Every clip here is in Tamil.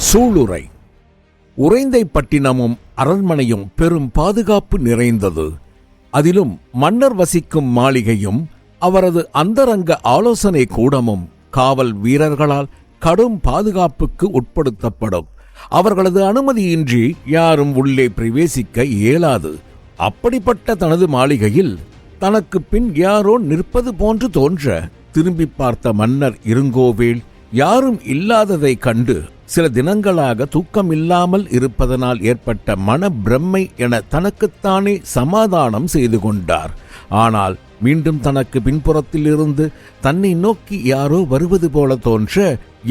சூளுரை. உறைந்தை பட்டினமும் அரண்மனையும் பெரும் பாதுகாப்பு நிறைந்தது. அதிலும் மன்னர் வசிக்கும் மாளிகையும் அவரது அந்தரங்க ஆலோசனை கூடமும் காவல் வீரர்களால் கடும் பாதுகாப்புக்கு உட்படுத்தப்படும். அவர்களது அனுமதியின்றி யாரும் உள்ளே பிரவேசிக்க இயலாது. அப்படிப்பட்ட தனது மாளிகையில் தனக்கு பின் யாரோ நிற்பது போன்று தோன்ற திரும்பி பார்த்த மன்னர் இருங்கோவேல் யாரும் இல்லாததைக் கண்டு சில தினங்களாக தூக்கம் இல்லாமல் இருப்பதனால் ஏற்பட்ட மன பிரம்மை என தனக்குத்தானே சமாதானம் செய்து கொண்டார். ஆனால் மீண்டும் தனக்கு பின்புறத்தில் இருந்து தன்னை நோக்கி யாரோ வருவது போல தோன்ற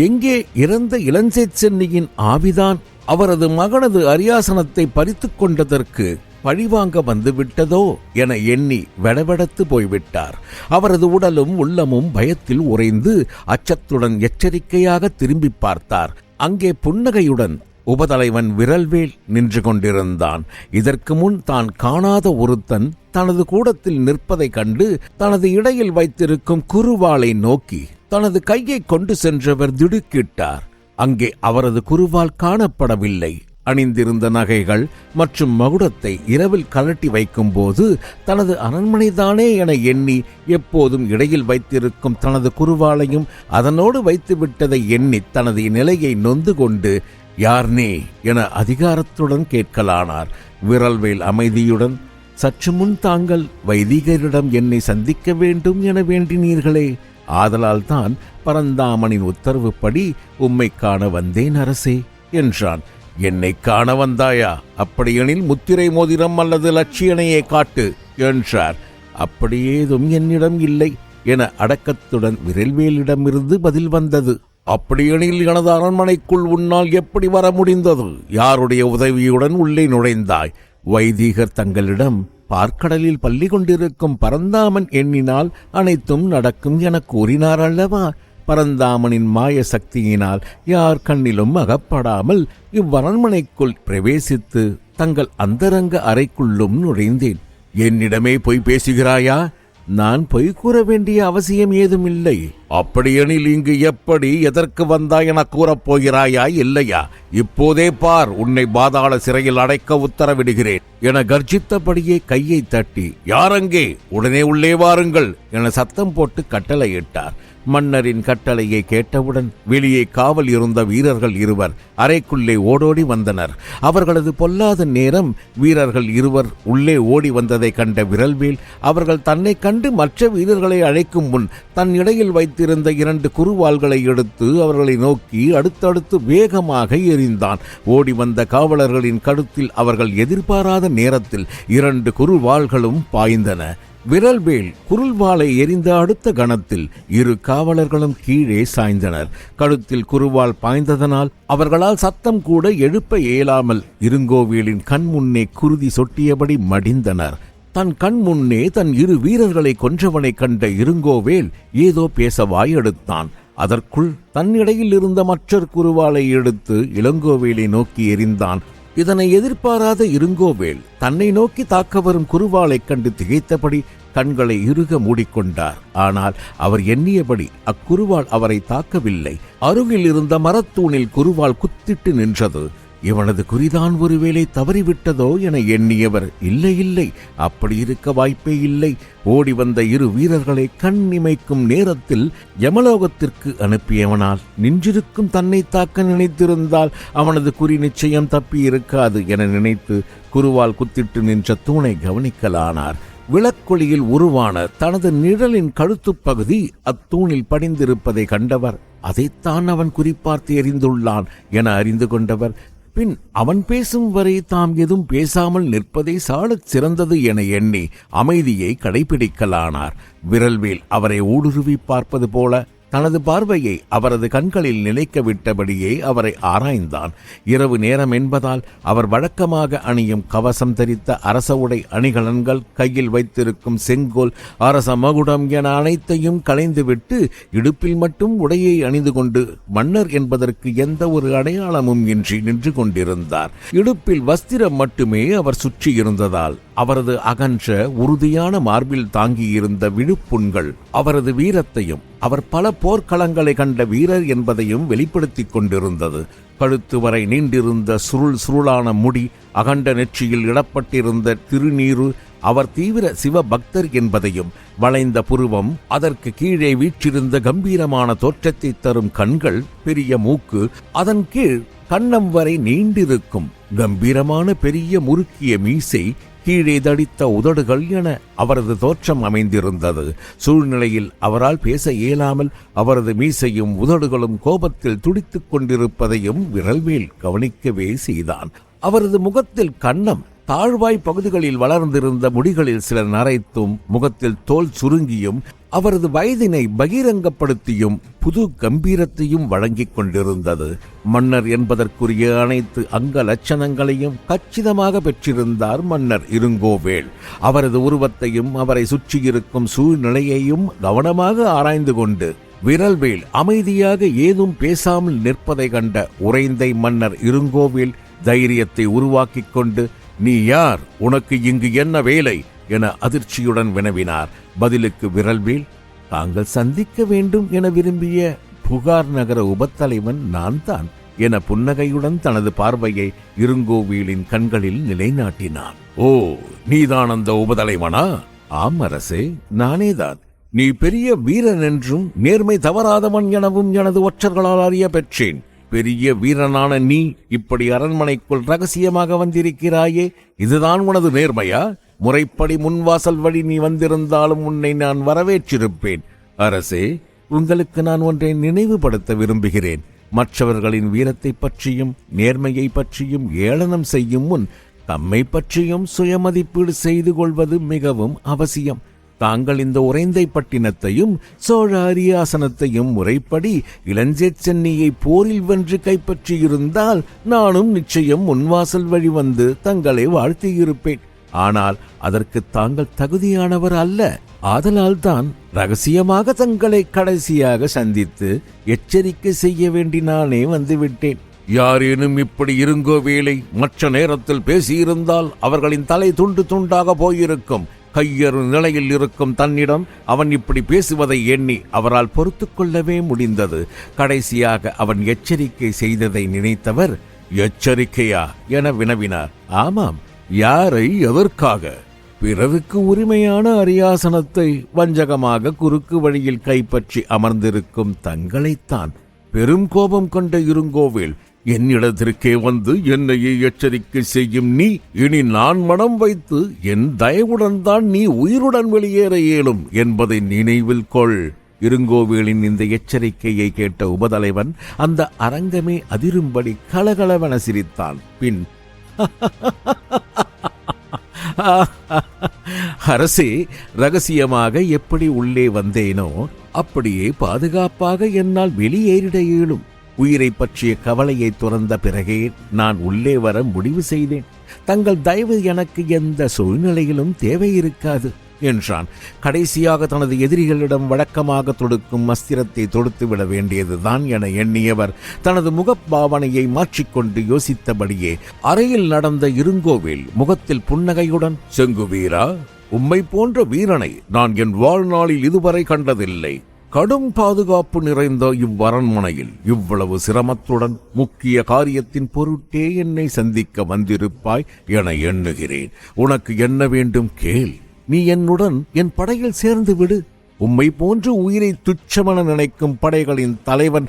எங்கே இறந்த இளஞ்சை சென்னியின் ஆவிதான் அவரது மகனது அரியாசனத்தை பறித்து கொண்டதற்கு பழிவாங்க வந்துவிட்டதோ என எண்ணி வெடவெடத்து போய்விட்டார். அவரது உடலும் உள்ளமும் பயத்தில் உறைந்து அச்சத்துடன் எச்சரிக்கையாக திரும்பி பார்த்தார். அங்கே புன்னகையுடன் உபதலைவன் விரல்வேல் நின்று கொண்டிருந்தான். இதற்கு முன் தான் காணாத ஒருத்தன் தனது கூடத்தில் நிற்பதைக் கண்டு தனது இடையில் வைத்திருக்கும் குருவாளை நோக்கி தனது கையை கொண்டு சென்றவர் திடுக்கிட்டார். அங்கே அவரது குருவால் காணப்படவில்லை. அணிந்திருந்த நகைகள் மற்றும் மகுடத்தை இரவில் கழட்டி வைக்கும்போது தனது அரண்மனைதானே என எண்ணி எப்போதும் இடையில் வைத்திருக்கும் தனது குருவாளையும் அதனோடு வைத்துவிட்டதை எண்ணி தனது நிலையை நொந்து கொண்டு யார் நீ என அதிகாரத்துடன் கேட்கலானார். விரல்வேல் அமைதியுடன் சற்று முன் தாங்கள் வைதிகரிடம் என்னை சந்திக்க வேண்டும் என வேண்டினீர்களே. ஆதலால் தான் பரந்தாமனின் உத்தரவுப்படி உம்மை காண வந்தேன் அரசே என்றான். என்னை காண வந்தாயா? அப்படியெனில் முத்திரை மோதிரம் அல்லது லட்சியனையே காட்டு என்றார். அப்படியேதும் என்னிடம் இல்லை என அடக்கத்துடன் விரல்வேலிடமிருந்து பதில் வந்தது. அப்படியெனில் எனது அரண்மனைக்குள் உன்னால் எப்படி வர முடிந்தது? யாருடைய உதவியுடன் உள்ளே நுழைந்தாய்? வைதிகர் தங்களிடம் பார்க்கடலில் பள்ளி கொண்டிருக்கும் பரந்தாமன் எண்ணினால் அனைத்தும் நடக்கும் என கூறினார் அல்லவா? பரந்தாமனின் மாய சக்தியினால் யார் கண்ணிலும் அகப்படாமல் இவ்வரண்மனைக்குள் பிரவேசித்து தங்கள் அந்தரங்க அறைக்குள்ளும் நுழைந்தேன். என்னிடமே பொய் பேசுகிறாயா? நான் பொய் கூற வேண்டிய அவசியம் ஏதுமில்லை அப்படியெனில் இங்கு எப்படி எதற்கு வந்தாய் என கூறப் போகிறாயா இல்லையா? இப்போதே பார் உன்னை பாதாள சிறையில் அடைக்க உத்தரவிடுகிறேன். என கர்ஜித்தபடியே கையை தட்டி யாரங்கே உடனே உள்ளே வாருங்கள் என சத்தம் போட்டு கட்டளையிட்டார். மன்னரின் கட்டளையை கேட்டவுடன் வெளியே காவல் இருந்த வீரர்கள் இருவர் அறைக்குள்ளே ஓடோடி வந்தனர். அவர்களது பொல்லாத நேரம் வீரர்கள் இருவர் உள்ளே ஓடி வந்ததை கண்ட விரல்வேல் அவர்கள் தன்னை கண்டு மற்ற வீரர்களை அழைக்கும் முன் தன் இடையில் வைத்திருந்த இரண்டு குறுவாள்களை எடுத்து அவர்களை நோக்கி அடுத்தடுத்து வேகமாக எறிந்தான் ஓடி வந்த காவலர்களின் கழுத்தில் அவர்கள் எதிர்பாராத நேரத்தில் இரண்டு குறுவாள்களும் பாய்ந்தன. விரல்வேல் குருள்வாளை எரிந்த அடுத்த கணத்தில் இரு காவலர்களும் கீழே சாய்ந்தனர். கழுத்தில் குருவால் பாய்ந்ததனால் அவர்களால் சத்தம் கூட எழுப்ப இயலாமல் இருங்கோவிலின் கண் முன்னே குருதி சொட்டியபடி மடிந்தனர். தன் கண் முன்னே தன் இரு வீரர்களை கொன்றவனை கண்ட இருங்கோவேல் ஏதோ பேச வாயெடுத்தான் அதற்குள் தன்னிடையில் இருந்த மற்றொரு குருவாலை எடுத்து இளங்கோவேலை நோக்கி எறிந்தான். இதனை எதிர்பாராத இருங்கோவேல் தன்னை நோக்கி தாக்க வரும் குருவாளைக் கண்டு திகைத்தபடி கண்களை இறுக மூடிக்கொண்டார். ஆனால் அவர் எண்ணியபடி அக்குருவாள் அவரை தாக்கவில்லை. அருகில் இருந்த மரத்தூணில் குருவாள் குத்திட்டு நின்றது. இவனது குறிதான் ஒருவேளை தவறிவிட்டதோ என எண்ணியவர் இல்லை இல்லை அப்படி இருக்க வாய்ப்பே இல்லை. ஓடி வந்த இரு வீரர்களை கண் இமைக்கும் நேரத்தில் யமலோகத்திற்கு அனுப்பியவனால் நின்றிருக்கும் தன்னை தாக்க நினைத்திருந்தால் அவனது குறி நிச்சயம் தப்பி இருக்காது என நினைத்து குருவால் குத்திட்டு நின்ற தூணை கவனிக்கலானார். விளக்கொளியில் உருவான தனது நிழலின் கழுத்துப் பகுதி அத்தூணில் படிந்திருப்பதை கண்டவர் அதைத்தான் அவன் குறிப்பார்த்து எறிந்துள்ளான் என அறிந்து கொண்டவர் பின் அவன் பேசும் வரை தாம் எதுவும் பேசாமல் நிற்பதை சாலச் சிறந்தது என எண்ணி அமைதியை கடைபிடிக்கலானார். விரல்வேல் அவரை ஊடுருவி பார்ப்பது போல தனது பார்வையை அவரது கண்களில் நிலைக்க விட்டபடியே அவரை ஆராய்ந்தான். இரவு நேரம் என்பதால் அவர் வழக்கமாக அணியும் கவசம் தரித்த அரச உடை அணிகலன்கள் கையில் வைத்திருக்கும் செங்கோல் அரச மகுடம் என அனைத்தையும் களைந்துவிட்டு இடுப்பில் மட்டும் உடையை அணிந்து கொண்டு மன்னர் என்பதற்கு எந்த ஒரு அடையாளமும் இன்றி நின்று கொண்டிருந்தார். இடுப்பில் வஸ்திரம் மட்டுமே அவர் சுற்றி இருந்ததால் அவரது அகன்ற உறுதியான மார்பில் தாங்கியிருந்த விழுப்புண்கள் அவரது வீரத்தையும் அவர் பல போர்க்களங்களை கண்ட வீரர் என்பதையும் வெளிப்படுத்திக் கொண்டிருந்தது. கழுத்து வரை நீண்டிருந்த சுருள் சுருளான முடி அகண்ட நெற்றியில் இடப்பட்டிருந்த திருநீரு அவர் தீவிர சிவபக்தர் என்பதையும் வளைந்த புருவம் அதற்கு கீழே வீற்றிருந்த கம்பீரமான தோற்றத்தை தரும் கண்கள் பெரிய மூக்கு அதன் கீழ் கண்ணம் வரை நீண்டிருக்கும் கம்பீரமான பெரிய முறுக்கிய மீசை கீழே தடித்த உதடுகள் என அவரது தோற்றம் அமைந்திருந்தது. சூழ்நிலையில் அவரால் பேச இயலாமல் அவரது மீசையும் உதடுகளும் கோபத்தில் துடித்துக் கொண்டிருப்பதையும் விரல்வேல் கவனிக்கவே செய்தான். அவரது முகத்தில் கன்னம் தாழ்வாய் பகுதிகளில் வளர்ந்திருந்த முடிகளில் சில நரைத்தும் முகத்தில் தோல் சுருங்கியும் அவரது வயதினை பகிரங்கப்படுத்தியும் புது கம்பீரத்தையும் வழங்கிக் கொண்டிருந்தது. மன்னர் என்பதற்குரிய அனைத்து அங்க லட்சணங்களையும் கச்சிதமாக பெற்றிருந்தார் மன்னர் இருங்கோவேல். அவரது உருவத்தையும் அவரை சுற்றியிருக்கும் சூழ்நிலையையும் கவனமாக ஆராய்ந்து கொண்டு விரல்வேல் அமைதியாக ஏதும் பேசாமல் நிற்பதை கண்ட உறைந்தை மன்னர் இருங்கோவேல் தைரியத்தை உருவாக்கிக் கொண்டு நீ யார்? உனக்கு இங்கு என்ன வேலை? என அதிர்ச்சியுடன் வினவினார். பதிலுக்கு விரல்வில் தாங்கள் சந்திக்க வேண்டும் என விரும்பிய புகார் நகர உபத்தலைவன் நான் தான் என புன்னகையுடன் தனது பார்வையை இருங்கோவிலின் கண்களில் நிலைநாட்டினான். ஓ நீதான் அந்த உபதலைவனா ஆம் அரசே நானேதான். நீ பெரிய வீரன் என்றும் நேர்மை தவறாதவன் எனவும் எனது ஒற்றர்களால் அறிய பெற்றேன் பெரிய வீரனான நீ இப்படி அரண்மனைக்குள் ரகசியமாக வந்திருக்கிறாயே. இதுதான் உனது நேர்மையா? முறைப்படி முன்வாசல் வழி நீ வந்திருந்தாலும் உன்னை நான் வரவேற்றிருப்பேன். அரசே உங்களுக்கு நான் ஒன்றை நினைவுபடுத்த விரும்புகிறேன். மற்றவர்களின் வீரத்தை பற்றியும் நேர்மையை பற்றியும் ஏளனம் செய்யும் முன் தம்மை பற்றியும் சுயமதிப்பீடு செய்து கொள்வது மிகவும் அவசியம். தாங்கள் இந்த உறைந்தை பட்டினத்தையும் சோழ அரியாசனத்தையும் முறைப்படி இளஞ்சே சென்னியை போரில் வென்று கைப்பற்றியிருந்தால் நானும் நிச்சயம் முன்வாசல் வழி வந்து தங்களை வாழ்த்தியிருப்பேன். ஆனால் அதற்கு தாங்கள் தகுதியானவர் அல்ல. ஆதலால் தான் ரகசியமாக தங்களை கடைசியாக சந்தித்து எச்சரிக்கை செய்ய வேண்டி நானே வந்துவிட்டேன். யாரேனும் இப்படி இருங்கோ வேளை மற்ற நேரத்தில் பேசியிருந்தால் அவர்களின் தலை துண்டு துண்டாக போயிருக்கும். கையறு நிலையில் இருக்கும் தன்னிடம் அவன் இப்படி பேசுவதை எண்ணி அவரால் பொறுத்து கொள்ளவே முடிந்தது. கடைசியாக அவன் எச்சரிக்கை செய்ததை நினைத்தவர் எச்சரிக்கையா? என வினவினார். ஆமாம் யாரை எதற்காக? பிறருக்கு உரிமையான அரியாசனத்தை வஞ்சகமாக குறுக்கு வழியில் கைப்பற்றி அமர்ந்திருக்கும் தங்களைத்தான் பெரும் கோபம் கொண்ட இருங்கோவில் என்னிடத்திற்கே வந்து என்னையே எச்சரிக்கை செய்யும் நீ இனி நான் மனம் வைத்து என் தயவுடன் தான் நீ உயிருடன் வெளியேற இயலும் என்பதை நினைவில் கொள். இருங்கோவேலின் இந்த எச்சரிக்கையை கேட்ட உபதலைவன் அந்த அரங்கமே அதிரும்படி கலகலவென சிரித்தான். பின் அரசே ரகசியமாக எப்படி உள்ளே வந்தேனோ அப்படியே பாதுகாப்பாக என்னால் வெளியேறிட இயலும். உயிரை பற்றிய கவலையை துறந்த பிறகே நான் உள்ளே வர முடிவு செய்தேன். தங்கள் தயவு எனக்கு எந்த சூழ்நிலையிலும் தேவை இருக்காது என்றான். கடைசியாக தனது எதிரிகளிடம் வழக்கமாக தொடுக்கும் அஸ்திரத்தை தொடுத்து விட வேண்டியதுதான் என எண்ணியவர் தனது முகப்பாவனையை மாற்றிக்கொண்டு யோசித்தபடியே அறையில் நடந்த இருங்கோவில் முகத்தில் புன்னகையுடன் செங்குவீரா உம்மை போன்ற வீரனை நான் என் வாழ்நாளில் இதுவரை கண்டதில்லை. கடும் பாதுகாப்பு நிறைந்த இவ்வரண்மனையில் இவ்வளவு சிரமத்துடன் முக்கிய காரியத்தின் பொருட்டே என்னை சந்திக்க வந்திருப்பாய் என எண்ணுகிறேன். உனக்கு என்ன வேண்டும் கேள். நீ என்னுடன் என் படையில் சேர்ந்து விடு. உம்மை போன்று உயிரை துச்சமென நினைக்கும் படைகளின் தலைவன்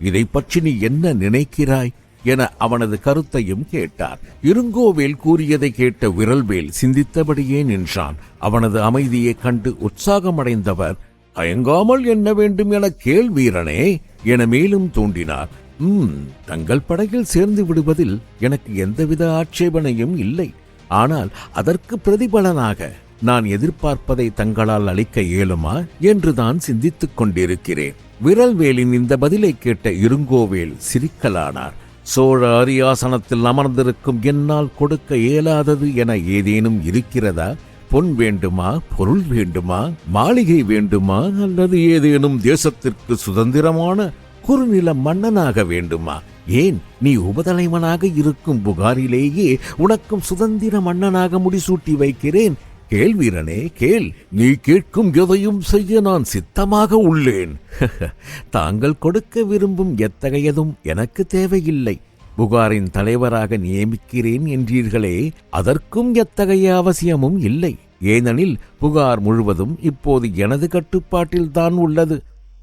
இதை பற்றி நீ என்ன நினைக்கிறாய் என அவனது கருத்தையும் கேட்டார். இருங்கோவேல் கூறியதை கேட்ட விரல்வேல் சிந்தித்தபடியே நின்றான். அவனது அமைதியைக் கண்டு உற்சாகமடைந்தவர் தயங்காமல் என்ன வேண்டும் என கேள்வீரனே என மேலும் தூண்டினார். உம் தங்கள் படையில் சேர்ந்து விடுவதில் எனக்கு எந்தவித ஆட்சேபனையும் இல்லை. ஆனால் அதற்கு பிரதிபலனாக நான் எதிர்பார்ப்பதை தங்களால் அளிக்க இயலுமா என்றுதான் சிந்தித்துக் கொண்டிருக்கிறேன். விரல்வேலின் இந்த பதிலை கேட்ட இருங்கோவேல் சிரிக்கலானார். சோழ அரியாசனத்தில் அமர்ந்திருக்கும் என்னால் கொடுக்க இயலாதது என ஏதேனும் இருக்கிறதா? பொன் வேண்டுமா பொருள் வேண்டுமா மாளிகை வேண்டுமா அல்லது ஏதேனும் தேசத்திற்கு சுதந்திரமான குறுநில மன்னனாக வேண்டுமா? ஏன் நீ உபதலைவனாக இருக்கும் புகாரிலேயே உனக்கும் சுதந்திர மன்னனாக முடிசூட்டி வைக்கிறேன்? கேள் வீரனே கேள். நீ கேட்கும் எதையும் செய்ய நான் சித்தமாக உள்ளேன். தாங்கள் கொடுக்க விரும்பும் எத்தகையதும் எனக்கு தேவையில்லை. புகாரின் தலைவராக நியமிக்கிறேன் என்றீர்களே அதற்கும் எத்தகைய அவசியமும் இல்லை. ஏனெனில் புகார் முழுவதும் இப்போது எனது கட்டுப்பாட்டில் தான் உள்ளது.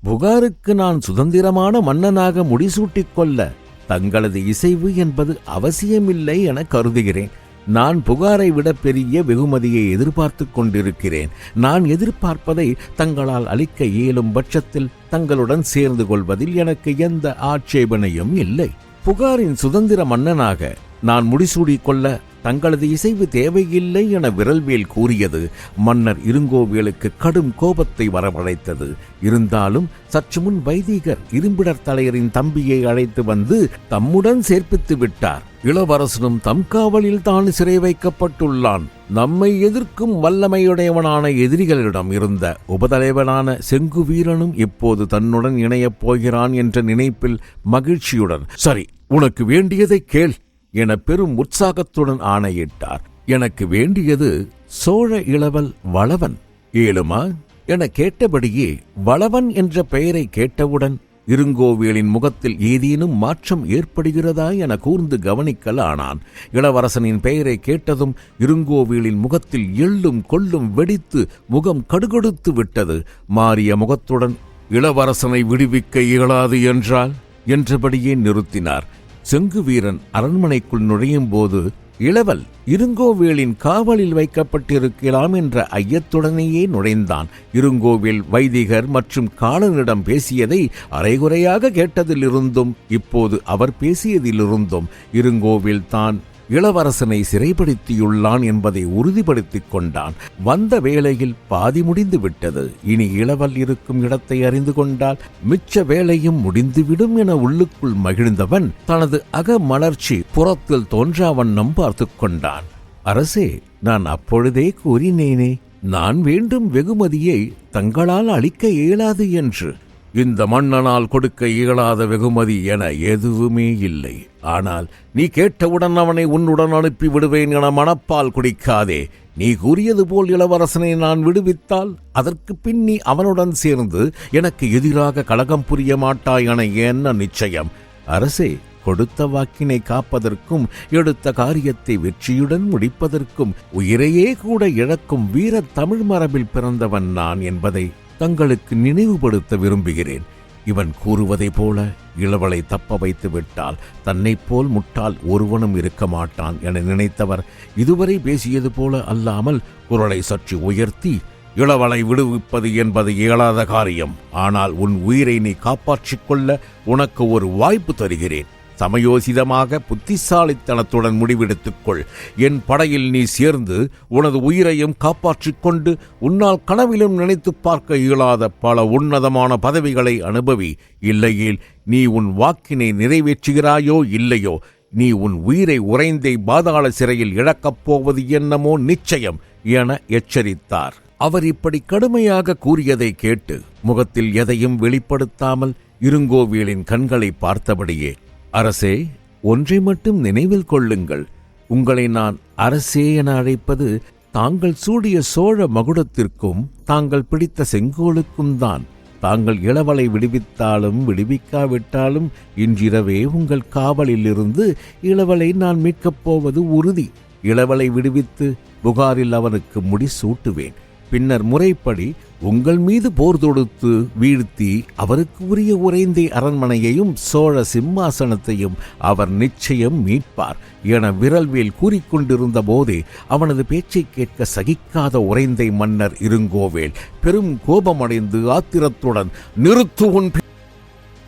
புகாருக்கு நான் சுதந்திரமான மன்னனாக முடிசூட்டிக் கொள்ள தங்களது இசைவு என்பது அவசியமில்லை என கருதுகிறேன். நான் புகாரை விட பெரிய வெகுமதியை எதிர்பார்த்துக் கொண்டிருக்கிறேன். நான் எதிர்பார்ப்பதை தங்களால் அளிக்க இயலும் பட்சத்தில் தங்களுடன் சேர்ந்து கொள்வதில் எனக்கு எந்த ஆட்சேபனையும் இல்லை. புகாரின் சுதந்திர மன்னனாக நான் முடிசூடிக் கொள்ள தங்களது இசைவு தேவையில்லை என விரல்வேல் கூறியது மன்னர் இருங்கோவேலுக்கு கடும் கோபத்தை வரவழைத்தது. இருந்தாலும் சற்று முன் வைதிகர் இரும்பிடர் தலையரின் தம்பியை அழைத்து வந்து தம்முடன் சேர்ப்பித்து விட்டார். இளவரசனும் தம் காவலில் தான் சிறை வைக்கப்பட்டுள்ளான். நம்மை எதிர்க்கும் வல்லமையுடையவனான எதிரிகளிடம் இருந்த உபதலைவனான செங்கு வீரனும் இப்போது தன்னுடன் இணையப் போகிறான் என்ற நினைப்பில் மகிழ்ச்சியுடன் சரி உனக்கு வேண்டியதை கேள் என பெரும் உற்சாகத்துடன் ஆணையிட்டார். எனக்கு வேண்டியது சோழ இளவல் வளவன். ஏழுமா? என கேட்டபடியே வளவன் என்ற பெயரை கேட்டவுடன் இருங்கோவேலின் முகத்தில் ஏதேனும் மாற்றம் ஏற்படுகிறதா என கூர்ந்து கவனிக்கல் ஆனான் இளவரசனின் பெயரை கேட்டதும் இருங்கோவேலின் முகத்தில் எள்ளும் கொள்ளும் வெடித்து முகம் கடுகொடுத்து விட்டது. மாறிய முகத்துடன் இளவரசனை விடுவிக்க இயலாது என்றால் என்றபடியே நிறுத்தினார். செங்கு வீரன் அரண்மனைக்குள் நுழையும் போது இளவல் இருங்கோவேலின் காவலில் வைக்கப்பட்டிருக்கலாம் என்ற ஐயத்துடனேயே நுழைந்தான். இருங்கோவில் வைதிகர் மற்றும் காலனிடம் பேசியதை அரைகுறையாக கேட்டதிலிருந்தும் இப்போது அவர் பேசியதிலிருந்தும் இருங்கோவில் தான் இளவரசனை சிறைப்படுத்தியுள்ளான் என்பதை உறுதிப்படுத்திக் கொண்டான். வந்த வேளையில் பாதி முடிந்து விட்டது. இனி இளவல் இருக்கும் இடத்தை அறிந்து கொண்டால் மிச்ச வேலையும் முடிந்துவிடும் என உள்ளுக்குள் மகிழ்ந்தவன் தனது அக மலர்ச்சி புறத்தில் தோன்றாவண்ணம் பார்த்து கொண்டான். அரசே நான் அப்பொழுதே கூறினேனே நான் வேண்டும் வெகுமதியை தங்களால் அளிக்க இயலாது என்று. இந்த மன்னனால் கொடுக்க இயலாத வெகுமதி என எதுவுமே இல்லை. ஆனால் நீ கேட்டவுடன் அவனை உன்னுடன் அனுப்பி விடுவேன் என மனப்பால் குடிக்காதே. நீ கூறியது போல் இளவரசனை நான் விடுவித்தால் அதற்கு பின் நீ அவனுடன் சேர்ந்து எனக்கு எதிராக கழகம் புரிய மாட்டாய் என என்ன நிச்சயம்? அரசே கொடுத்த வாக்கினை காப்பதற்கும் எடுத்த காரியத்தை வெற்றியுடன் முடிப்பதற்கும் உயிரையே கூட இழக்கும் வீர தமிழ் மரபில் பிறந்தவன் நான் என்பதை தங்களுக்கு நினைவுபடுத்த விரும்புகிறேன். இவன் கூறுவதைப் போல இளவலை தப்ப வைத்து விட்டால் தன்னைப் போல் முட்டால் ஒருவனும் இருக்க மாட்டான் என நினைத்தவர் இதுவரை பேசியது போல அல்லாமல் குரலை சற்று உயர்த்தி இளவலை விடுவிப்பது என்பது இயலாத காரியம். ஆனால் உன் உயிரை நீ காப்பாற்றிக் கொள்ள உனக்கு ஒரு வாய்ப்பு தருகிறேன். சமயோசிதமாக புத்திசாலித்தனத்துடன் முடிவெடுத்துக்கொள். என் படையில் நீ சேர்ந்து உனது உயிரையும் காப்பாற்றிக் கொண்டு உன்னால் கனவிலும் நினைத்து பார்க்க இயலாத பல உன்னதமான பதவிகளை அனுபவி. இல்லையேல் நீ உன் வாக்கினை நிறைவேற்றுகிறாயோ இல்லையோ நீ உன் உயிரை உறைந்தே பாதாள சிறையில் இழக்கப் போவது என்னமோ நிச்சயம் என எச்சரித்தார். அவர் இப்படி கடுமையாக கூறியதை கேட்டு முகத்தில் எதையும் வெளிப்படுத்தாமல் இருங்கோவியலின் கண்களை பார்த்தபடியே அரசே ஒன்றை மட்டும் நினைவில் கொள்ளுங்கள். உங்களை நான் அரசே என அழைப்பது தாங்கள் சூடிய சோழ மகுடத்திற்கும் தாங்கள் பிடித்த செங்கோலுக்கும் தான். தாங்கள் இளவலை விடுவித்தாலும் விடுவிக்காவிட்டாலும் இன்றிரவே உங்கள் காவலிலிருந்து இளவலை நான் மீட்கப் போவது உறுதி. இளவலை விடுவித்து புகாரில் அவனுக்கு முடிசூட்டுவேன். பின்னர் முறைப்படி உங்கள் மீது போர் தொடுத்து வீழ்த்தி அவருக்கு உரிய உறைந்தை அரண்மனையையும் சோழ சிம்மாசனத்தையும் அவர் நிச்சயம் மீட்பார். என விரல்வேல் கூறிக்கொண்டிருந்த போதே அவனது பேச்சை கேட்க சகிக்காத உறைந்தை மன்னர் இருங்கோவேல் பெரும் கோபமடைந்து ஆத்திரத்துடன் நிறுத்து உன்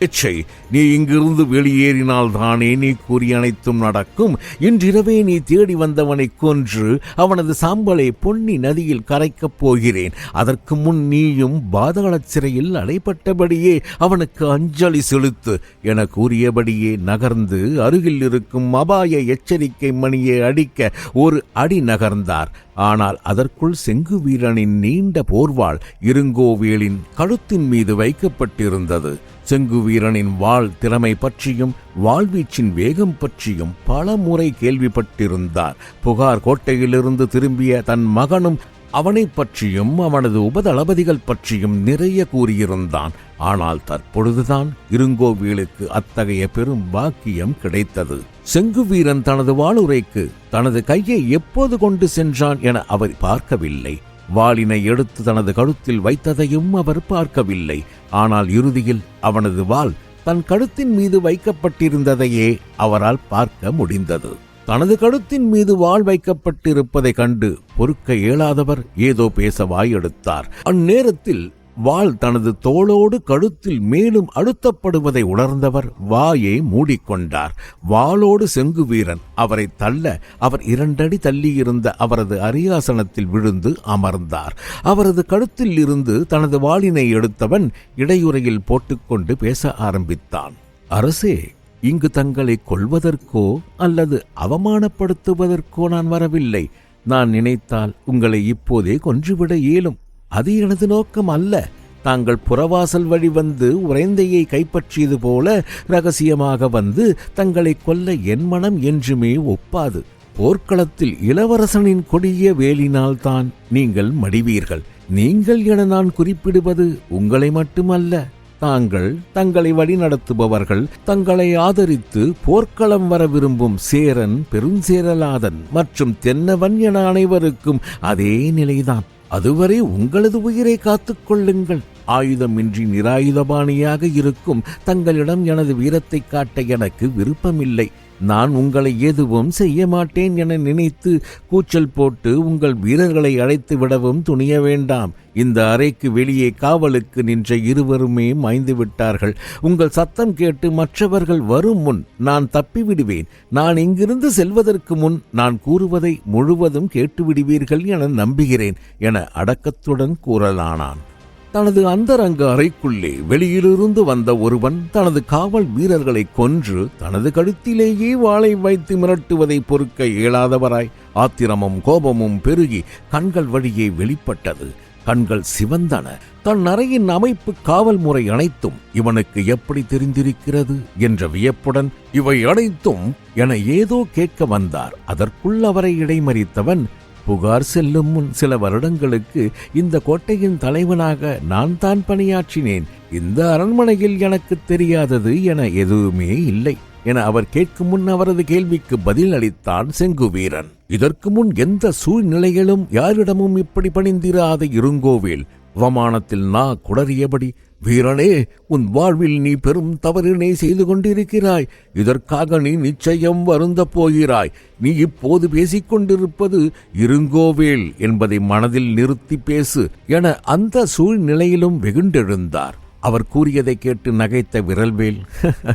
இச்சை. நீ இங்கிருந்து வெளியேறினால் தானே நீ கூறிய அனைத்தும் நடக்கும். இன்றிரவே நீ தேடி வந்தவனை கொன்று அவனது சாம்பலை பொன்னி நதியில் கரைக்கப் போகிறேன். அதற்கு முன் நீயும் பாதாள சிறையில் அடைப்பட்டபடியே அவனுக்கு அஞ்சலி செலுத்து என கூறியபடியே நகர்ந்து அருகில் இருக்கும் அபாய எச்சரிக்கை மணியை அடிக்க ஒரு அடி நகர்ந்தார். ஆனால் அதற்குள் செங்கு வீரனின் நீண்ட போர்வாள் இருங்கோவேலின் கழுத்தின் மீது வைக்கப்பட்டிருந்தது. செங்கு வீரனின் வாள் திறமை பற்றியும் வாழ்வீச்சின் வேகம் பற்றியும் பல முறை கேள்விப்பட்டிருந்தார். புகார் கோட்டையிலிருந்து திரும்பிய தன் மகனும் அவனைப் பற்றியும் அவனது உபதளபதிகள் பற்றியும் நிறைய கூறியிருந்தான். ஆனால் தற்பொழுதுதான் இருங்கோவிலுக்கு அத்தகைய பெரும் பாக்கியம் கிடைத்தது. செங்கு வீரன் தனது வாளுரைக்கு தனது கையை எப்போது கொண்டு சென்றான் என அவர் பார்க்கவில்லை. வாளினை எடுத்து தனது கழுத்தில் வைத்ததையும் அவர் பார்க்கவில்லை. ஆனால் இறுதியில் அவனது வாள் தன் கழுத்தின் மீது வைக்கப்பட்டிருந்ததையே அவரால் பார்க்க முடிந்தது. தனது கழுத்தின் மீது வாள் வைக்கப்பட்டிருப்பதைக் கண்டு பொறுக்க இயலாதவர் ஏதோ பேச வாயெடுத்தார் அந்நேரத்தில் வாள் தனது தோளோடு கழுத்தில் மேலும் அழுத்தப்படுவதை உணர்ந்தவர் வாயை மூடிக்கொண்டார். வாளோடு செங்கு வீரன் அவரை தள்ள அவர் இரண்டடி தள்ளியிருந்த அவரது அரியாசனத்தில் விழுந்து அமர்ந்தார். அவரது கழுத்தில் இருந்து தனது வாளினை எடுத்தவன் இடையுறையில் போட்டுக்கொண்டு பேச ஆரம்பித்தான். அரசே இங்கு தங்களை கொல்வதற்கோ அல்லது அவமானப்படுத்துவதற்கோ நான் வரவில்லை. நான் நினைத்தால் உங்களை இப்போதே கொன்றுவிட இயலும். அது எனது நோக்கம் அல்ல. தாங்கள் புறவாசல் வழி வந்து உறைந்தையை கைப்பற்றியது போல ரகசியமாக வந்து தங்களை கொல்ல என் மனம் என்றுமே ஒப்பாது. போர்க்களத்தில் இளவரசனின் கொடிய வேலினால்தான் நீங்கள் மடிவீர்கள். நீங்கள் என நான் குறிப்பிடுவது உங்களை மட்டுமல்ல. தாங்கள் தங்களை வழிநடத்துபவர்கள் தங்களை ஆதரித்து போர்க்களம் வர விரும்பும் சேரன் பெருஞ்சேரலாதன் மற்றும் தென்னவன் என அனைவருக்கும் அதே நிலைதான். அதுவரை உங்களது உயிரை காத்துக் கொள்ளுங்கள். ஆயுதமின்றி நிராயுதபாணியாக இருக்கும் தங்களிடம் எனது வீரத்தை காட்ட எனக்கு விருப்பமில்லை. நான் உங்களை எதுவும் செய்ய மாட்டேன் என நினைத்து கூச்சல் போட்டு உங்கள் வீரர்களை அழைத்து விடவும் துணிய வேண்டாம். இந்த அறைக்கு வெளியே காவலுக்கு நின்ற இருவருமே மாய்ந்து விட்டார்கள். உங்கள் சத்தம் கேட்டு மற்றவர்கள் வரும் முன் நான் தப்பிவிடுவேன். நான் இங்கிருந்து செல்வதற்கு முன் நான் கூறுவதை முழுவதும் கேட்டுவிடுவீர்கள் என நம்புகிறேன் என அடக்கத்துடன் கூறலானான். தனது அந்தரங்க அறைக்குள்ளே வெளியிலிருந்து வந்த ஒருவன் தனது காவல் வீரர்களை கொன்று தனது கழுத்திலேயே வாளை வைத்து மிரட்டுவதை பொறுக்க இயலாதவராய் ஆத்திரமும் கோபமும் பெருகி கண்கள் வழியே வெளிப்பட்டது. கண்கள் சிவந்தன. தன் அறையின் அமைப்பு காவல் முறை அனைத்தும் இவனுக்கு எப்படி தெரிந்திருக்கிறது என்ற வியப்புடன் இவை அனைத்தும் என ஏதோ கேட்க வந்தார். அதற்குள் அவரை இடைமறித்தவன் புகார் செல்லும் முன் சில வருடங்களுக்கு இந்த கோட்டையின் தலைவனாக நான் தான் பணியாற்றினேன். இந்த அரண்மனையில் எனக்கு தெரியாதது என எதுவுமே இல்லை என அவர் கேட்கும் முன் அவரது கேள்விக்கு பதில் அளித்தான் செங்குவீரன். இதற்கு முன் எந்த சூழ்நிலையிலும் யாரிடமும் இப்படி பணிந்திராத இருங்கோவேல். அவமானத்தில் நா குடறியபடி வீரனே உன் வாழ்வில் நீ பெரும் தவறினை செய்து கொண்டிருக்கிறாய். இதற்காக நீ நிச்சயம் வருந்த போகிறாய். நீ இப்போது பேசிக் கொண்டிருப்பது இருங்கோவேல் என்பதை மனதில் நிறுத்தி பேசு என அந்த சூழ்நிலையிலும் வெகுண்டெழுந்தார். அவர் கூறியதை கேட்டு நகைத்த விரல்வேல்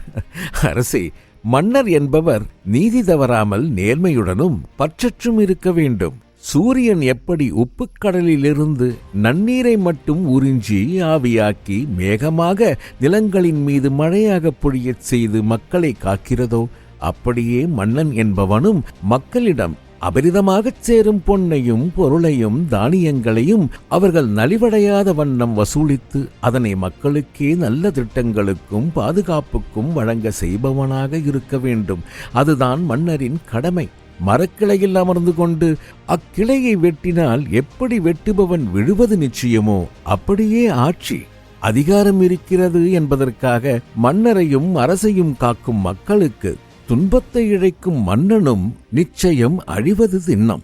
அரசே மன்னர் என்பவர் நீதி தவறாமல் நேர்மையுடனும் பற்றற்றும் இருக்க வேண்டும். சூரியன் எப்படி உப்புக்கடலிலிருந்து நன்னீரை மட்டும் உறிஞ்சி ஆவியாக்கி மேகமாக நிலங்களின் மீது மழையாக பொழியச் செய்து மக்களை காக்கிறதோ அப்படியே மன்னன் என்பவனும் மக்களிடம் அபரிதமாகச் சேரும் பொன்னையும் பொருளையும் தானியங்களையும் அவர்கள் நலிவடையாத வண்ணம் வசூலித்து அதனை மக்களுக்கே நல்ல திட்டங்களுக்கும் பாதுகாப்புக்கும் வழங்க செய்பவனாக இருக்க வேண்டும். அதுதான் மன்னரின் கடமை. மரக்கிளையில் அமர்ந்து கொண்டு அக்கிளையை வெட்டினால் எப்படி வெட்டுபவன் விழுவது நிச்சயமோ அப்படியே ஆட்சி. அதிகாரம் இருக்கிறது என்பதற்காக மன்னரையும் அரசையும் காக்கும் மக்களுக்கு துன்பத்தை இழைக்கும் மன்னனும் நிச்சயம் அழிவது திண்ணம்.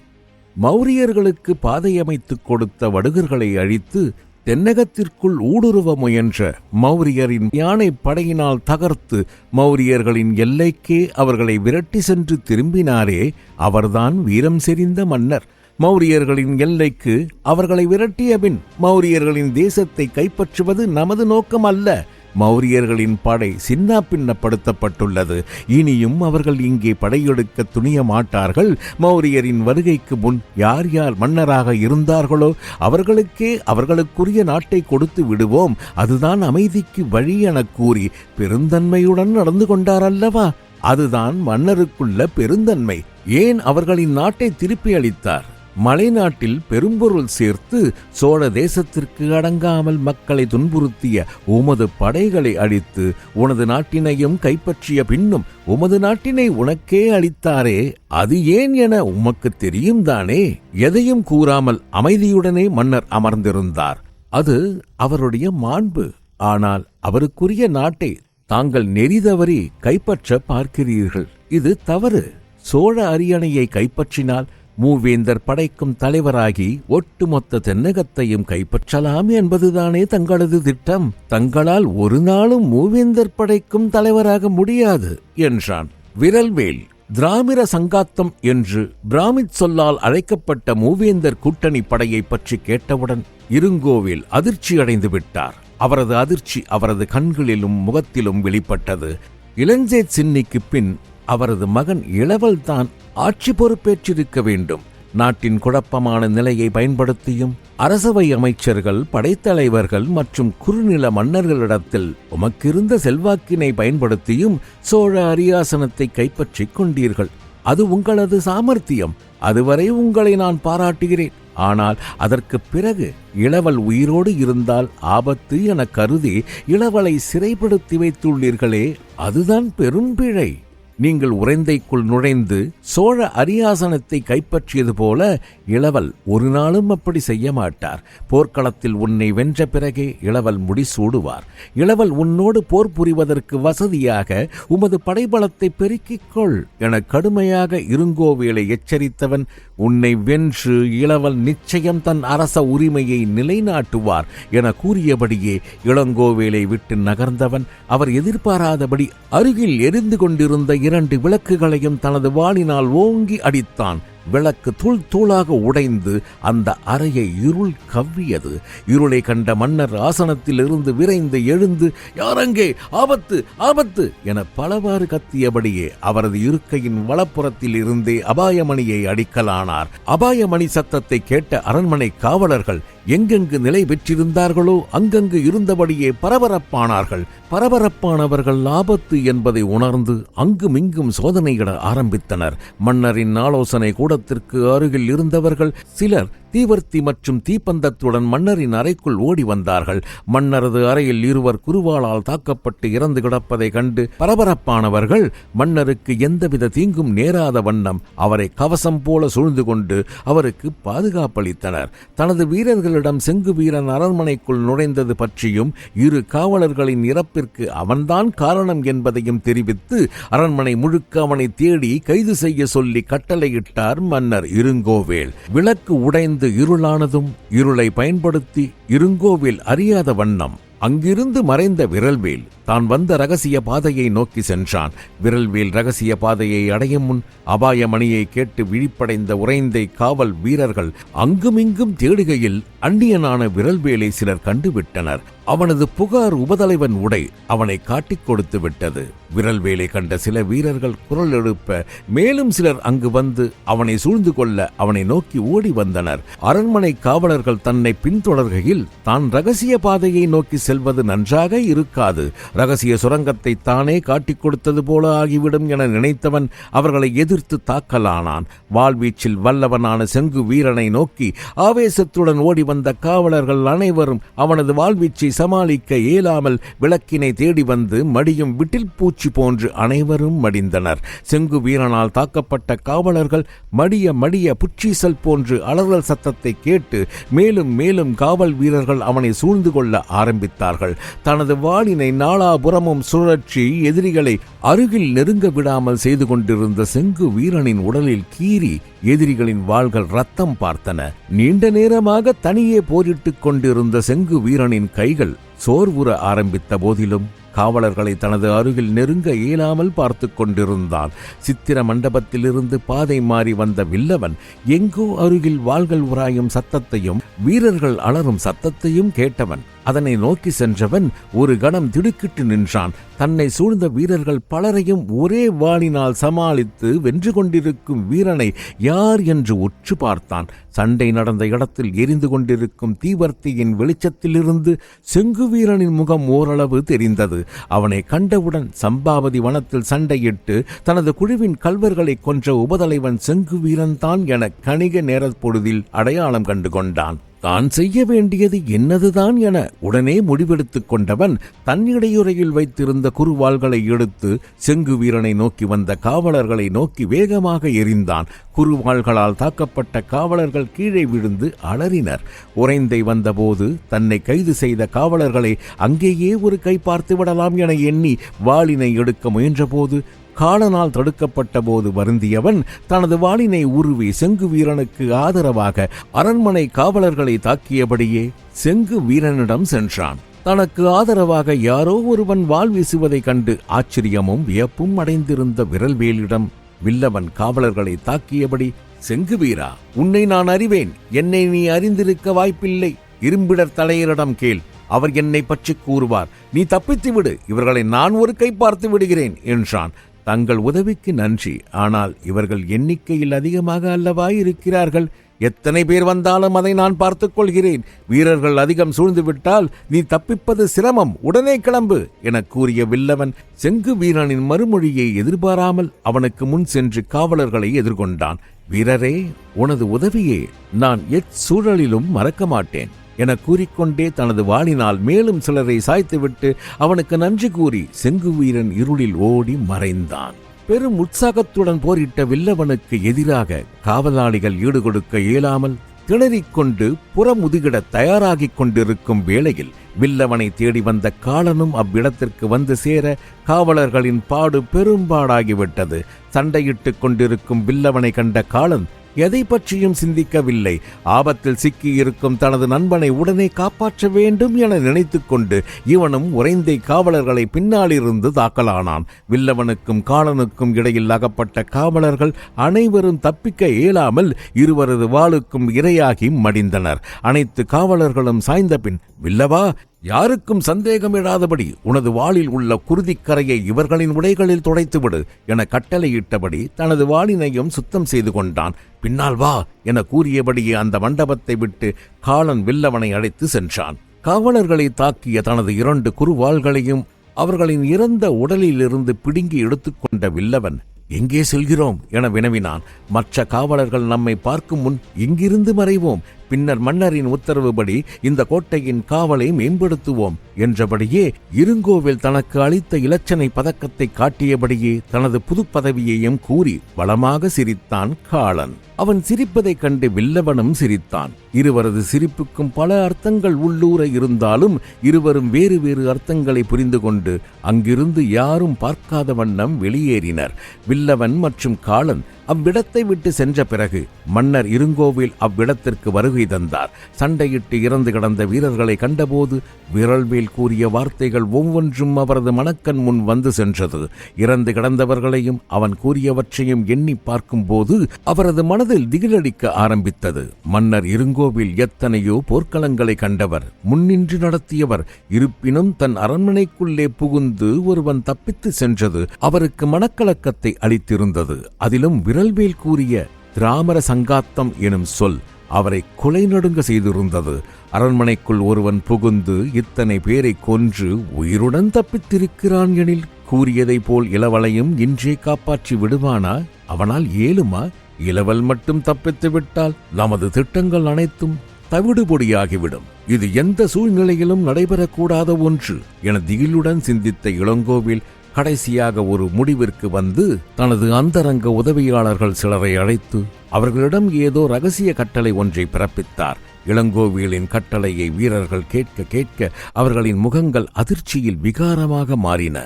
மௌரியர்களுக்கு பாதை அமைத்துக் கொடுத்த வடுகர்களை அழித்து தென்னகத்திற்குள் ஊடுருவ முயன்ற மௌரியரின் யானை படையினால் தகர்த்து மௌரியர்களின் எல்லைக்கே அவர்களை விரட்டி சென்று திரும்பினாரே அவர்தான் வீரம் செறிந்த மன்னர். மௌரியர்களின் எல்லைக்கு அவர்களை விரட்டிய பின் மௌரியர்களின் தேசத்தை கைப்பற்றுவது நமது நோக்கம் அல்ல. மௌரியர்களின் படை சின்னாபின்னப்படுத்தப்பட்டுள்ளது. இனியும் அவர்கள் இங்கே படையெடுக்க துணிய மாட்டார்கள் மௌரியரின் வருகைக்கு முன் யார் யார் மன்னராக இருந்தார்களோ அவர்களுக்கே அவர்களுக்குரிய நாட்டை கொடுத்து விடுவோம். அதுதான் அமைதிக்கு வழி என கூறி பெருந்தன்மையுடன் நடந்து கொண்டார் அல்லவா அதுதான் மன்னருக்குள்ள பெருந்தன்மை. ஏன் அவர்களின் நாட்டை திருப்பி அளித்தார்? மலைநாட்டில் பெரும்பொருள் சேர்த்து சோழ தேசத்திற்கு அடங்காமல் மக்களை துன்புறுத்திய உமது படைகளை அழித்து உனது நாட்டினையும் கைப்பற்றிய பின்னும் உமது நாட்டினை உனக்கே அளித்தாரே அது ஏன் என உமக்கு தெரியும் தானே? எதையும் கூறாமல் அமைதியுடனே மன்னர் அமர்ந்திருந்தார். அது அவருடைய மாண்பு. ஆனால் அவருக்குரிய நாட்டை தாங்கள் நெறிதவறி கைப்பற்ற பார்க்கிறீர்கள். இது தவறு. சோழ அரியணையை கைப்பற்றினால் மூவேந்தர் படைக்கும் தலைவராகி ஒட்டுமொத்த தென்னகத்தையும் கைப்பற்றலாம் என்பதுதானே தங்களது திட்டம். தங்களால் ஒரு நாளும் மூவேந்தர் படைக்கும் தலைவராக முடியாது என்றான். விரல்வேல் திராமிர சங்காத்தம் என்று பிராமித் சொல்லால் அழைக்கப்பட்ட மூவேந்தர் கூட்டணி படையை பற்றி கேட்டவுடன் இருங்கோவில் அதிர்ச்சி அடைந்து விட்டார். அவரது அதிர்ச்சி அவரது கண்களிலும் முகத்திலும் வெளிப்பட்டது. இளஞ்சேத் சின்னிக்கு பின் அவரது மகன் இளவல்தான் ஆட்சி பொறுப்பேற்றிருக்க வேண்டும். நாட்டின் குழப்பமான நிலையை பயன்படுத்தியும் அரசவை அமைச்சர்கள் படைத்தலைவர்கள் மற்றும் குறுநில மன்னர்களிடத்தில் உமக்கிருந்த செல்வாக்கினை பயன்படுத்தியும் சோழ அரியாசனத்தை கைப்பற்றிக் கொண்டீர்கள். அது உங்களது சாமர்த்தியம். அதுவரை உங்களை நான் பாராட்டுகிறேன். ஆனால் அதற்குப் பிறகு இளவல் உயிரோடு இருந்தால் ஆபத்து என கருதி இளவலை சிறைப்படுத்தி வைத்துள்ளீர்களே அதுதான் பெரும் பிழை. நீங்கள் உறைந்தைக்குள் நுழைந்து சோழ அரியாசனத்தை கைப்பற்றியது போல இளவல் ஒரு நாளும் அப்படி செய்ய மாட்டார். போர்க்களத்தில் உன்னை வென்ற பிறகே இளவல் முடிசூடுவார் இளவல் உன்னோடு போர் புரிவதற்கு வசதியாக உமது படைபலத்தை பெருக்கிக் கொள் என கடுமையாக இருங்கோவேலை எச்சரித்தவன் உன்னை வென்று இளவல் நிச்சயம் தன் அரச உரிமையை நிலைநாட்டுவார் என கூறியபடியே இளங்கோவேலை விட்டு நகர்ந்தவன் அவர் எதிர்பாராதபடி அருகில் எரிந்து கொண்டிருந்த இரண்டு விளக்குகளையும் தனது வாளினால் ஓங்கி அடித்தான். விளக்கு தூள் தூளாக உடைந்து அந்த அறையை இருள் கவ்வியது. இருளை கண்ட மன்னர் ஆசனத்தில் இருந்து விரைந்து எழுந்து யாரங்கே ஆபத்து ஆபத்து! என பலவாறு கத்தியபடியே அவரது இருக்கையின் வலப்புறத்தில் இருந்தே அபாயமணியை அடிக்கலானார். அபாயமணி சத்தத்தை கேட்ட அரண்மனை காவலர்கள் எங்கெங்கு நிலை பெற்றிருந்தார்களோ அங்கங்கு இருந்தபடியே பரபரப்பானார்கள். பரபரப்பானவர்கள் ஆபத்து என்பதை உணர்ந்து அங்குமிங்கும் சோதனையிட ஆரம்பித்தனர். மன்னரின் ஆலோசனை கூடத்திற்கு அருகில் இருந்தவர்கள் சிலர் தீவர்த்தி மற்றும் தீப்பந்தத்துடன் மன்னரின் அறைக்குள் ஓடி வந்தார்கள். மன்னரது அறையில் இருவர் குருவாளால் தாக்கப்பட்டு இறந்து கிடப்பதை கண்டு பரபரப்பானவர்கள் மன்னருக்கு எந்தவித தீங்கும் நேராத வண்ணம் அவரை கவசம் போல சூழ்ந்து கொண்டு அவருக்கு பாதுகாப்பளித்தனர். தனது வீரர்களிடம் செங்கு வீரன் அரண்மனைக்குள் நுழைந்தது பற்றியும் இரு காவலர்களின் இறப்பிற்கு அவன்தான் காரணம் என்பதையும் தெரிவித்து அரண்மனை முழுக்க அவனை தேடி கைது செய்ய சொல்லி கட்டளையிட்டார் மன்னர் இருங்கோவேல். விளக்கு உடைந்து இருளானதும் இருளை பயன்படுத்தி இருங்கோவில் அறியாத வண்ணம். அங்கிருந்து மறைந்த விரல்வேல் தான் வந்த ரகசிய பாதையை நோக்கி சென்றான். விரல்வேல் ரகசிய பாதையை அடையும் முன் அபாய மணியை கேட்டு விழிப்படைந்த உறைந்தை காவல் வீரர்கள் அங்குமிங்கும் தேடுகையில் அந்நியனான விரல்வேலை சிலர் கண்டுவிட்டனர். அவனது புகார் உபதலைவன் உடை அவனை காட்டிக் கொடுத்து விட்டது. விரல்வேலை கண்ட சில வீரர்கள் குரல் எழுப்ப மேலும் சிலர் அங்கு வந்து அவனை சூழ்ந்து கொள்ள அவனை நோக்கி ஓடி வந்தனர். அரண்மனை காவலர்கள் தன்னை பின்தொடர்கையில் தான் ரகசிய பாதையை நோக்கி செல்வது நன்றாக இருக்காது. ரகசிய சுரங்கத்தை தானே காட்டிக் கொடுத்தது போல ஆகிவிடும் என நினைத்தவன் அவர்களை எதிர்த்து தாக்கலானான். வாழ்வீச்சில் வல்லவனான செங்கு வீரனை நோக்கி ஆவேசத்துடன் ஓடி வந்த காவலர்கள் அனைவரும் அவனது வாழ்வீச்சை சமாளிக்க இயலாமல் விளக்கினை தேடி வந்து மடியும் விட்டில் பூச்சி போன்று அனைவரும் மடிந்தனர். செங்கு வீரனால் தாக்கப்பட்ட காவலர்கள் மடிய மடிய புச்சீசல் போன்று அலறல் சத்தத்தை கேட்டு மேலும் மேலும் காவல் வீரர்கள் அவனை சூழ்ந்து கொள்ள ஆரம்பித்தார்கள். தனது வாளினை நாலாபுறமும் சுழற்சி எதிரிகளை அருகில் நெருங்க விடாமல் செய்து கொண்டிருந்த செங்கு வீரனின் உடலில் கீறி எதிரிகளின் வாள்கள் ரத்தம் பார்த்தன. நீண்ட நேரமாக தனியே போரிட்டுக் கொண்டிருந்த செங்கு வீரனின் கைகள் சோர்வுற ஆரம்பித்த போதிலும் காவலர்களை தனது அருகில் நெருங்க இயலாமல் பார்த்து கொண்டிருந்தான். சித்திர மண்டபத்திலிருந்து பாதை மாறி வந்த வில்லவன் எங்கோ அருகில் வாள்கள் உராயும் சத்தத்தையும் வீரர்கள் அலறும் சத்தத்தையும் கேட்டவன் அதனை நோக்கி சென்றவன் ஒரு கணம் திடுக்கிட்டு நின்றான். தன்னை சூழ்ந்த வீரர்கள் பலரையும் ஒரே வாளினால் சமாளித்து வென்று கொண்டிருக்கும் வீரனை யார் என்று உற்று பார்த்தான். சண்டை நடந்த இடத்தில் எரிந்து கொண்டிருக்கும் தீவர்த்தியின் வெளிச்சத்திலிருந்து செங்கு வீரனின் முகம் ஓரளவு தெரிந்தது. அவனை கண்டவுடன் சம்பாவதி வனத்தில் சண்டையிட்டு தனது குழுவின் கல்வர்களை கொன்ற உபதலைவன் செங்கு வீரன்தான் என கணிக நேரப்பொழுதில் அடையாளம் கண்டு கொண்டான் தான் செய்ய வேண்டியது என்னதுதான் என உடனே முடிவெடுத்துக் கொண்டவன் தன் இடையுறையில் வைத்திருந்த குருவாள்களை எடுத்து செங்கு வீரனை நோக்கி வந்த காவலர்களை நோக்கி வேகமாக எரிந்தான். குருவாள்களால் தாக்கப்பட்ட காவலர்கள் கீழே விழுந்து அலறினர். உறைந்தை வந்தபோது தன்னை கைது செய்த காவலர்களை அங்கேயே ஒரு கை பார்த்து விடலாம் என எண்ணி வாளினை எடுக்க முயன்றபோது காலனால் தடுக்கப்பட்ட போது வருந்தியவன் தனது வாளினை உருவி செங்கு வீரனுக்கு ஆதரவாக அரண்மனை காவலர்களை தாக்கியபடியே செங்கு வீரனிடம் சென்றான். தனக்கு ஆதரவாக யாரோ ஒருவன் வாள் வீசுவதைக் கண்டு ஆச்சரியமும் வியப்பும் அடைந்திருந்த விரல்வேலிடம் வில்லவன் காவலர்களை தாக்கியபடி செங்கு வீரா உன்னை நான் அறிவேன். என்னை நீ அறிந்திருக்க வாய்ப்பில்லை. இரும்பிடர் தலையரிடம் கேள். அவர் என்னை பற்றி கூறுவார். நீ தப்பித்து விடு இவர்களை நான் ஒரு கை பார்த்து விடுகிறேன் என்றான். தங்கள் உதவிக்கு நன்றி. ஆனால் இவர்கள் எண்ணிக்கையில் அதிகமாக அல்லவா இருக்கிறார்கள்? எத்தனை பேர் வந்தாலும் அதை நான் பார்த்துக் கொள்கிறேன். வீரர்கள் அதிகம் சூழ்ந்துவிட்டால் நீ தப்பிப்பது சிரமம். உடனே கிளம்பு என கூறிய வில்லவன் செங்கு வீரனின் மறுமொழியை எதிர்பாராமல் அவனுக்கு முன் சென்று காவலர்களை எதிர்கொண்டான். வீரரே உனது உதவியே. நான் எச்சூழலிலும் மறக்க மாட்டேன். என கூறிக்கொண்டே தனது வாளினால் மேலும் சிலரை சாய்த்துவிட்டு அவனுக்கு நன்றி கூறி செங்குவீரன் இருளில் ஓடி மறைந்தான். பெரும் உற்சாகத்துடன் போரிட்ட வில்லவனுக்கு எதிராக காவலாளிகள் ஈடுகொடுக்க இயலாமல் திணறிக்கொண்டு புறமுதுகிட தயாராகிக் கொண்டிருக்கும் வேளையில் வில்லவனை தேடி வந்த காலனும் அவ்விடத்திற்கு வந்து சேர காவலர்களின் பாடு பெரும்பாடாகிவிட்டது. சண்டையிட்டுக் கொண்டிருக்கும் வில்லவனை கண்ட காலன் எதை பற்றியும் சிந்திக்கவில்லை. ஆபத்தில் சிக்கியிருக்கும் தனது நண்பனை உடனே காப்பாற்ற வேண்டும் என நினைத்துக்கொண்டு இவனும் உறைந்தை காவலர்களை பின்னாலிருந்து தாக்கலானான். வில்லவனுக்கும் காலனுக்கும் இடையில் அகப்பட்ட காவலர்கள் அனைவரும் தப்பிக்க இயலாமல் இருவரது வாளுக்கும் இரையாகி மடிந்தனர். அனைத்து காவலர்களும் சாய்ந்த பின் வில்லவா யாருக்கும் சந்தேகம் இடாதபடி உனது வாளில் உள்ள குருதிக்கரையை இவர்களின் உடைகளில் துடைத்துவிடு என கட்டளையிட்டபடி தனது வாளினையும் சுத்தம் செய்து கொண்டான். பின்னால் வா என கூறியபடியே அந்த மண்டபத்தை விட்டு காலன் வில்லவனை அழைத்து சென்றான். காவலர்களை தாக்கிய தனது இரண்டு குருவாள்களையும் அவர்களின் இறந்த உடலிலிருந்து பிடுங்கி எடுத்துக்கொண்ட வில்லவன் எங்கே செல்கிறோம்? என வினவினான். மற்ற காவலர்கள் நம்மை பார்க்கும் முன் இங்கிருந்து மறைவோம். பின்னர் மன்னரின் உத்தரவுபடி இந்த கோட்டையின் காவலை மேம்படுத்துவோம் என்றபடியே இருங்கோவில் தனக்கு அளித்த இலச்சனை பதக்கத்தை காட்டியபடியே தனது புது பதவியையும் கூறி வளமாக சிரித்தான் காளன். அவன் சிரிப்பதைக் கண்டு வில்லவனும் சிரித்தான். இருவரது சிரிப்புக்கும் பல அர்த்தங்கள் உள்ளூர இருந்தாலும் இருவரும் வேறு வேறு அர்த்தங்களை புரிந்து கொண்டு அங்கிருந்து யாரும் பார்க்காத வண்ணம் வெளியேறினர். வில்லவன் மற்றும் காளன் அவ்விடத்தை விட்டு சென்ற பிறகு மன்னர் இருங்கோவில் அவ்விடத்திற்கு வருகை தந்தார். சண்டையிட்டு இறந்து கிடந்த வீரர்களை கண்டபோது விரல்வேல் கூறிய வார்த்தைகள் ஒவ்வொன்றும் அவரது மணக்கண் முன் வந்து சென்றது. இறந்து கிடந்தவர்களையும் அவன் கூறியவற்றையும் எண்ணி பார்க்கும்போது அவரது மனதில் திகிலடிக்க ஆரம்பித்தது. மன்னர் இருங்கோவில் எத்தனையோ போர்க்களங்களை கண்டவர். முன்னின்று நடத்தியவர். இருப்பினும் தன் அரண்மனைக்குள்ளே புகுந்து ஒருவன் தப்பித்து சென்றது. அவருக்கு மனக்கலக்கத்தை அளித்திருந்தது. அதிலும் குரல்வேல் கூறிய திராமர சங்காத்தம் எனும் சொல் அவரை கொலை நடுங்க செய்திருந்தது. அரண்மனைக்குள் ஒருவன் புகுந்து இத்தனை பேரை கொன்று உயிருடன் தப்பித்திருக்கிறான் எனில் கூறியதைப் போல் இளவலையும் இன்றே காப்பாற்றி விடுவானா? அவனால் ஏழுமா? இளவல் மட்டும் தப்பித்து விட்டால் நமது திட்டங்கள் அனைத்தும் தவிடுபொடியாகிவிடும். இது எந்த சூழ்நிலையிலும் நடைபெறக்கூடாத ஒன்று என திகிலுடன் சிந்தித்த இளங்கோவில் கடைசியாக ஒரு முடிவிற்கு வந்து தனது அந்தரங்க உதவியாளர்கள் சிலரை அழைத்து அவர்களிடம் ஏதோ ரகசிய கட்டளை ஒன்றை பிறப்பித்தார். இளங்கோவிலின் கட்டளையை வீரர்கள் கேட்க கேட்க அவர்களின் முகங்கள் அதிர்ச்சியில் விகாரமாக மாறின.